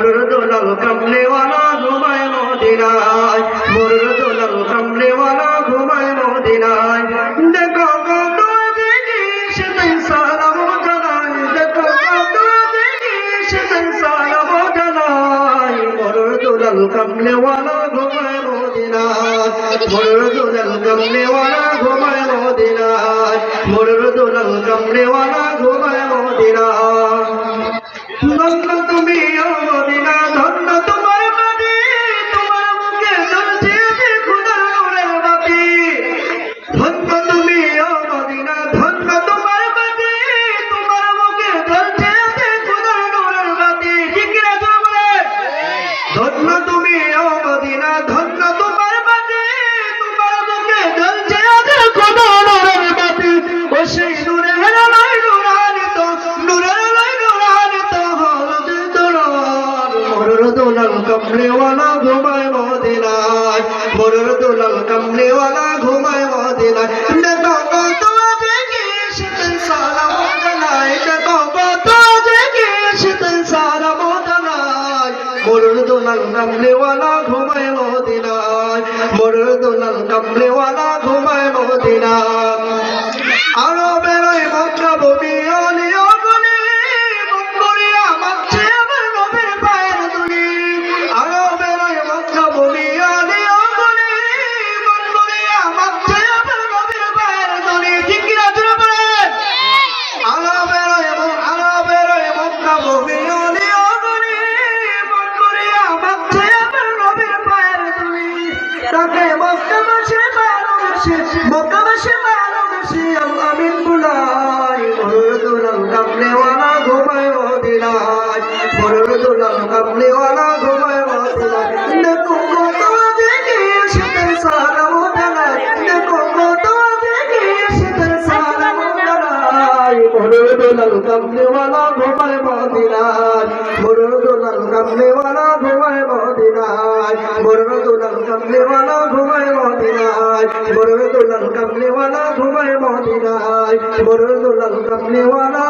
মোরর দোলাল কামলেওয়ালা ঘুমায় মদিনায়। মোরর দোলাল কামলেওয়ালা ঘুমায় মদিনায় দেখো কামলেওয়ালা ঘুমায় মদিনায় মোরর দোলাল কামলেওয়ালা ঘুমায় মদিনায়। মোরর দোলাল কামলেওয়ালা দোলাল কমলেওয়ালা ঘুমায় মদিনায়। মোরর দোলাল কমলেওয়ালা ঘুমায় মদিনায়। দেখো কত দেখি শীতল সারা মদনায় দেখো কত দেখি ঘুমায় মদিনায়। মোরর দোলাল কমলেওয়ালা ঘুমায় মদিনায়। তাকে মক্কা বসে ভালোবাসে মক্কা বসে ভালোবাসে আমিন বুলাই মরুর দুলাল কামলেওয়ালা ঘুমায় মদিনায়। মরুর দুলাল কামলেওয়ালা ঘুমায় মদিনায়। দেখো কত দেখি শীতল সারা মোদানায়। দেখো কত দেখি শীতল সারা মোদানায়। মরুর দুলাল কামলেওয়ালা ঘুমায় মদিনায়। মরুর দুলাল কামলেওয়ালা ঘুমায় মদিনায়। মরুর দুলাল কামলেওয়ালা ঘুমায় মদিনায়। মরুর দুলাল কামলেওয়ালা ঘুমায় মদিনায়। মরুর দুলাল কামলেওয়ালা